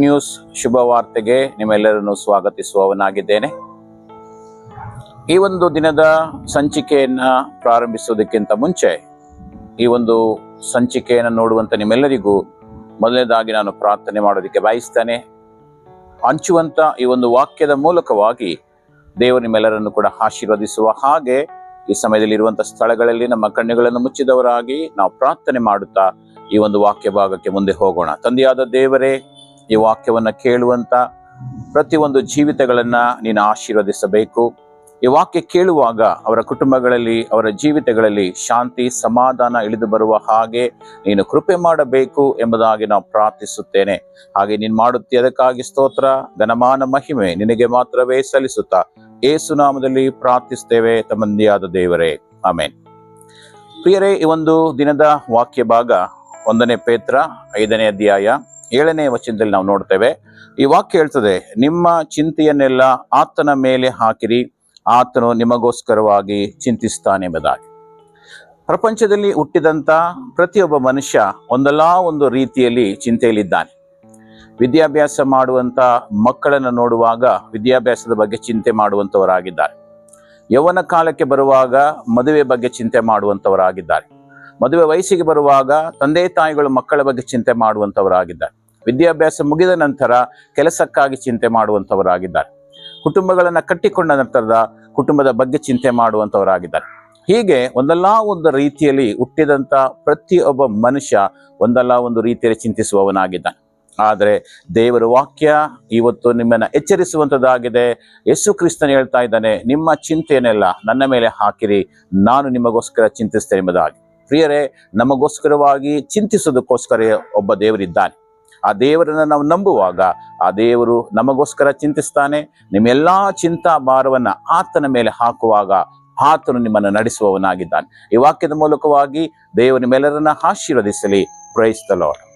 News ಶುಭ ವಾರ್ತೆಗೆ ನಿಮ್ಮೆಲ್ಲರನ್ನು ಸ್ವಾಗತಿಸುವವನಾಗಿದ್ದೇನೆ. ಈ ಒಂದು ದಿನದ ಸಂಚಿಕೆಯನ್ನ ಪ್ರಾರಂಭಿಸುವುದಕ್ಕಿಂತ ಮುಂಚೆ ಈ ಒಂದು ಸಂಚಿಕೆಯನ್ನು ನೋಡುವಂತ ನಿಮ್ಮೆಲ್ಲರಿಗೂ ಮೊದಲನೇದಾಗಿ ನಾನು ಪ್ರಾರ್ಥನೆ ಮಾಡೋದಕ್ಕೆ ಬಯಸ್ತೇನೆ. ಹಂಚುವಂಥ ಈ ಒಂದು ವಾಕ್ಯದ ಮೂಲಕವಾಗಿ ದೇವರು ನಿಮ್ಮೆಲ್ಲರನ್ನು ಕೂಡ ಆಶೀರ್ವದಿಸುವ ಹಾಗೆ ಈ ಸಮಯದಲ್ಲಿ ಇರುವಂಥ ಸ್ಥಳಗಳಲ್ಲಿ ನಮ್ಮ ಕಣ್ಣುಗಳನ್ನು ಮುಚ್ಚಿದವರಾಗಿ ನಾವು ಪ್ರಾರ್ಥನೆ ಮಾಡುತ್ತಾ ಈ ಒಂದು ವಾಕ್ಯ ಭಾಗಕ್ಕೆ ಮುಂದೆ ಹೋಗೋಣ. ತಂದೆಯಾದ ದೇವರೇ ಈ ವಾಕ್ಯವನ್ನ ಕೇಳುವಂತ ಪ್ರತಿಯೊಂದು ಜೀವಿತಗಳನ್ನ ನೀನು ಆಶೀರ್ವದಿಸಬೇಕು. ಈ ವಾಕ್ಯ ಕೇಳುವಾಗ ಅವರ ಕುಟುಂಬಗಳಲ್ಲಿ, ಅವರ ಜೀವಿತಗಳಲ್ಲಿ ಶಾಂತಿ, ಸಮಾಧಾನ ಇಳಿದು ಬರುವ ಹಾಗೆ ನೀನು ಕೃಪೆ ಮಾಡಬೇಕು ಎಂಬುದಾಗಿ ನಾವು ಪ್ರಾರ್ಥಿಸುತ್ತೇನೆ. ಹಾಗೆ ನೀನು ಮಾಡುತ್ತಿ ಅದಕ್ಕಾಗಿ ಸ್ತೋತ್ರ, ಘನಮಾನ, ಮಹಿಮೆ ನಿನಗೆ ಮಾತ್ರವೇ ಸಲ್ಲಿಸುತ್ತಾ ಏಸು ನಾಮದಲ್ಲಿ ಪ್ರಾರ್ಥಿಸ್ತೇವೆ ತಮ್ಮಂದಿಯಾದ ದೇವರೇ. ಆಮೇನ್. ಪ್ರಿಯರೇ, ಈ ಒಂದು ದಿನದ ವಾಕ್ಯ ಭಾಗ ಒಂದನೇ ಪೇತ್ರ, ಐದನೇ ಅಧ್ಯಾಯ. ಏಳನೇ ವಚನದಲ್ಲಿ ನಾವು ನೋಡ್ತೇವೆ, ಈ ವಾಕ್ಯ ಹೇಳ್ತದೆ, ನಿಮ್ಮ ಚಿಂತೆಯನ್ನೆಲ್ಲ ಆತನ ಮೇಲೆ ಹಾಕಿರಿ, ಆತನು ನಿಮಗೋಸ್ಕರವಾಗಿ ಚಿಂತಿಸ್ತಾನೆ ಎಂಬುದಾಗಿ ಪ್ರಪಂಚದಲ್ಲಿ ಹುಟ್ಟಿದಂತ ಪ್ರತಿಯೊಬ್ಬ ಮನುಷ್ಯ ಒಂದಲ್ಲ ಒಂದು ರೀತಿಯಲ್ಲಿ ಚಿಂತೆಯಲ್ಲಿದ್ದಾನೆ. ವಿದ್ಯಾಭ್ಯಾಸ ಮಾಡುವಂತ ಮಕ್ಕಳನ್ನು ನೋಡುವಾಗ ವಿದ್ಯಾಭ್ಯಾಸದ ಬಗ್ಗೆ ಚಿಂತೆ ಮಾಡುವಂಥವರಾಗಿದ್ದಾರೆ ಯೌವನ ಕಾಲಕ್ಕೆ ಬರುವಾಗ ಮದುವೆ ಬಗ್ಗೆ ಚಿಂತೆ ಮಾಡುವಂಥವರಾಗಿದ್ದಾರೆ ಮದುವೆ ವಯಸ್ಸಿಗೆ ಬರುವಾಗ ತಂದೆ ತಾಯಿಗಳು ಮಕ್ಕಳ ಬಗ್ಗೆ ಚಿಂತೆ ಮಾಡುವಂತವರಾಗಿದ್ದಾರೆ. ವಿದ್ಯಾಭ್ಯಾಸ ಮುಗಿದ ನಂತರ ಕೆಲಸಕ್ಕಾಗಿ ಚಿಂತೆ ಮಾಡುವಂಥವರಾಗಿದ್ದಾರೆ. ಕುಟುಂಬಗಳನ್ನು ಕಟ್ಟಿಕೊಂಡ ನಂತರದ ಕುಟುಂಬದ ಬಗ್ಗೆ ಚಿಂತೆ ಮಾಡುವಂಥವರಾಗಿದ್ದಾರೆ. ಹೀಗೆ ಒಂದಲ್ಲ ಒಂದು ರೀತಿಯಲ್ಲಿ ಹುಟ್ಟಿದಂಥ ಪ್ರತಿಯೊಬ್ಬ ಮನುಷ್ಯ ಒಂದಲ್ಲ ಒಂದು ರೀತಿಯಲ್ಲಿ ಚಿಂತಿಸುವವನಾಗಿದ್ದಾನೆ. ಆದರೆ ದೇವರ ವಾಕ್ಯ ಇವತ್ತು ನಿಮ್ಮನ್ನ ಎಚ್ಚರಿಸುವಂಥದ್ದಾಗಿದೆ. ಯೇಸು ಕ್ರಿಸ್ತನ್ ಹೇಳ್ತಾ ಇದ್ದಾನೆ, ನಿಮ್ಮ ಚಿಂತೆಯನ್ನೆಲ್ಲ ನನ್ನ ಮೇಲೆ ಹಾಕಿರಿ, ನಾನು ನಿಮಗೋಸ್ಕರ ಚಿಂತಿಸ್ತೇನೆ ಎಂಬುದಾಗಿ. ಪ್ರಿಯರೇ, ನಮಗೋಸ್ಕರವಾಗಿ ಚಿಂತಿಸೋದಕ್ಕೋಸ್ಕರ ಒಬ್ಬ ದೇವರಿದ್ದಾನೆ. ಆ ದೇವರನ್ನು ನಾವು ನಂಬುವಾಗ ಆ ದೇವರು ನಮಗೋಸ್ಕರ ಚಿಂತಿಸ್ತಾನೆ, ನಿಮ್ಮೆಲ್ಲಾ ಚಿಂತಾ ಭಾರವನ್ನು ಆತನ ಮೇಲೆ ಹಾಕುವಾಗ ಆತನು ನಿಮ್ಮನ್ನು ನಡೆಸುವವನಾಗಿದ್ದಾನೆ. ಈ ವಾಕ್ಯದ ಮೂಲಕವಾಗಿ ದೇವರು ನಿಮ್ಮೆಲ್ಲರನ್ನ ಆಶೀರ್ವದಿಸಲಿ. Praise the lord